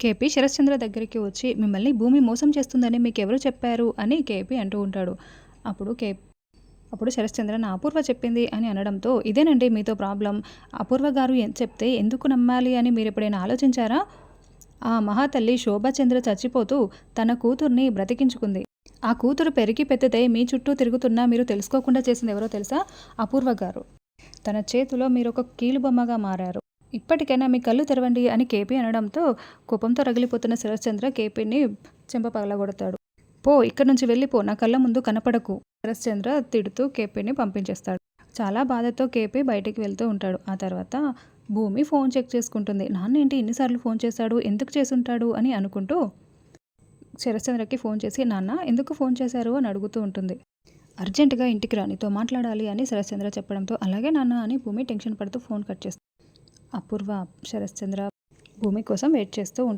KP Sarashchandra దగ్గరికి వచ్చి మిమ్మల్ని భూమి మోసం చేస్తుందని మీకు ఎవరు చెప్పారు? అని కేపీ అంటూ ఉంటాడు. అప్పుడు కే అప్పుడు శరశ్చంద్ర నా అపూర్వ చెప్పింది అని అనడంతో ఇదేనండి మీతో ప్రాబ్లం. అపూర్వ గారు చెప్తే ఎందుకు నమ్మాలి అని మీరు ఎప్పుడైనా ఆలోచించారా? ఆ మహాతల్లి శోభాచంద్ర చచ్చిపోతూ తన కూతుర్ని బ్రతికించుకుంది. ఆ కూతురు పెరిగి పెద్దదై మీ చుట్టూ తిరుగుతున్నా మీరు తెలుసుకోకుండా చేసింది ఎవరో తెలుసా? అపూర్వ గారు. తన చేతిలో మీరు ఒక కీలుబొమ్మగా మారారు. ఇప్పటికైనా మీ కళ్ళు తెరవండి అని కేపీ అనడంతో కోపంతో రగిలిపోతున్న శరశ్చంద్ర కేపీని చెంప పగలగొడతాడు పో ఇక్కడి నుంచి వెళ్ళిపో నా కళ్ళ ముందు కనపడకు శరశ్చంద్ర తిడుతూ కేపీని పంపించేస్తాడు. చాలా బాధతో కేపీ బయటికి వెళ్తూ ఉంటాడు. ఆ తర్వాత భూమి ఫోన్ చెక్ చేసుకుంటుంది. నాన్న ఏంటి ఎన్నిసార్లు ఫోన్ చేశాడు? ఎందుకు చేసుంటాడు? అని అనుకుంటూ శరశ్చంద్రకి ఫోన్ చేసి నాన్న ఎందుకు ఫోన్ చేశారు? అని అడుగుతూ ఉంటుంది. అర్జెంటుగా ఇంటికి రా నీతో మాట్లాడాలి అని శరశ్చంద్ర చెప్పడంతో అలాగే నాన్న అని భూమి టెన్షన్ పడుతూ ఫోన్ కట్ చేస్తుంది. అపూర్వ శరశ్చంద్ర భూమి కోసం వెయిట్ చేస్తూ ఉంటుంది